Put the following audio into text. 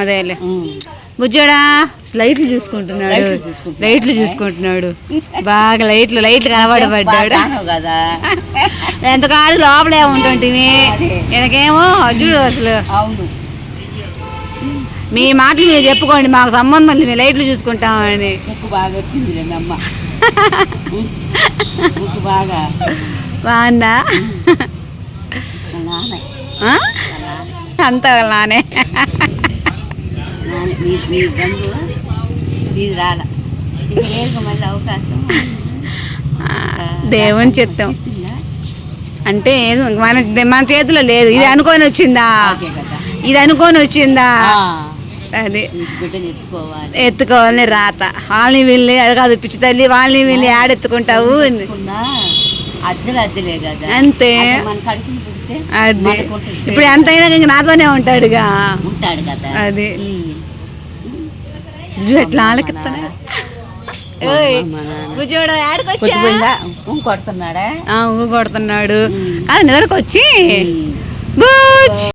అదేలే. బుజ్జోడా. లైట్లు చూసుకుంటున్నాడు. లైట్లు చూసుకుంటున్నాడు. బాగా లైట్లు లైట్లు కనబడబడ్డాడు. కదా. ఎంతకాలం లోపలే ఉంటుంటివి ఈయనకేమో చూడు అసలు. మీ మాటలు మీరు చెప్పుకోండి మాకు సంబంధం లేదు మేము లైట్లు చూసుకుంటామని. ముక్కు బాగా వచ్చింది రే అమ్మ ముక్కు బాగా బాగుందా మా? మా రాల? మళ్ళీ అవకాశం దేవుని చిత్తం. చెప్పిందా అంటే మన మన చేతిలో లేదు. ఇది అనుకొని వచ్చిందా? ఇది అనుకొని వచ్చిందా? అది. ఎత్తుకోవాలని రాత. వాళ్ళని వీళ్ళని అది కాదు పిచ్చి తల్లి వాళ్ళని వీళ్ళని ఆడెత్తుకుంటావు అద్దెలు అద్దెలే కదా. అంతే. అది మన కడుపుని పుడితే అది. మనకుంటుంది. ఇప్పుడు ఎంతైనా ఇంక నాతోనే ఉంటాడుగా. ఉంటాడు కదా. అది. ఎట్లా ఆడికొచ్చా? ఉం కొడుతున్నాడా? ఊ కొడుతున్నాడు. కాదు నిద్రకు వచ్చి ఉమ్. బుజ్